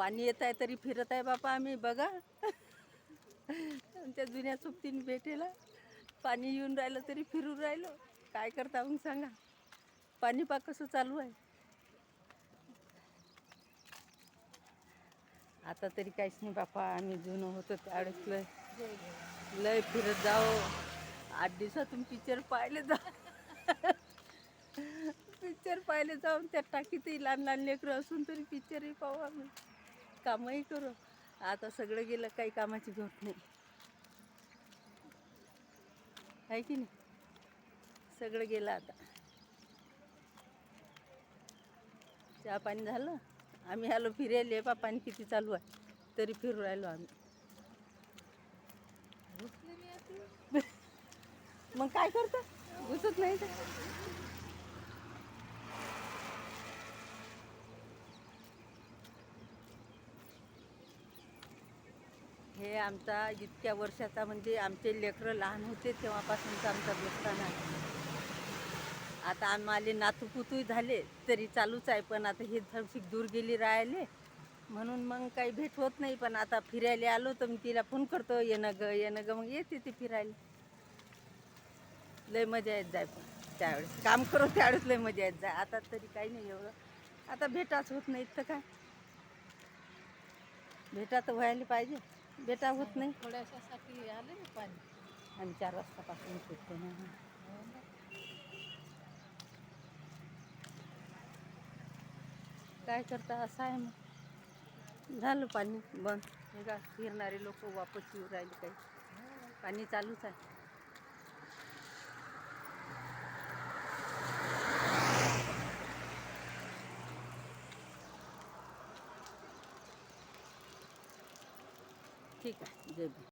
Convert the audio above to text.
पाणी येत आहे तरी फिरत आहे बापा आम्ही बघा. त्या जुन्या सोबतीने भेटेला. पाणी येऊन राहिलं तरी फिरून राहिलो. काय करता मग सांगा. पाणी पा कसं चालू आहे? आता तरी काहीच नाही बापा आम्ही जुनं होतो त्यावेळेस लय लय फिरत जाओ आठ दिवसातून पिक्चर पाहिले जा पिक्चर पाहिले जाऊन त्या टाकीतही लहान लहान लेकरं असून तरी पिक्चरही पाहू आम्ही. कामही करू. आता सगळं गेलं काही कामाची गरज नाही. आहे की नाही? सगळं गेलं आता. चहा पाणी झालं? आम्ही आलो फिरायला. पा पाणी किती चालू आहे? तरी फिरू राहिलो आम्ही. मग काय करतो? घुसत नाही तर. हे आमचा इतक्या वर्षाचा म्हणजे आमचे लेकरं लहान होते तेव्हापासूनचा आमचा दोस्ताना आहे. आता आम्हाला नातूपुतू झाले तरी चालूच आहे पण आता हे थोडीशी दूर गेली राहिले. म्हणून मग काही भेट होत नाही पण आता फिरायला आलो तर मी तिला फोन करतो येणं ग येणं ग मग येते ती फिरायला. लय मजा येत जाय पण त्यावेळेस. काम करू त्यावेळेस लय मजा येत जाय. आता तरी काही नाही एवढं. आता भेटाच होत नाहीत तर काय? भेटा तर व्हायला पाहिजे. भेटा होत नाही. थोड्याशासाठी आले ना पाणी. आम्ही चार वाजतापासून हो ना. काय करता असं आहे मग झालं पाणी बंद. हे का फिरणारे लोक वापस येऊ राहिले काही. पाणी चालूच आहे. ठीक आहे. जय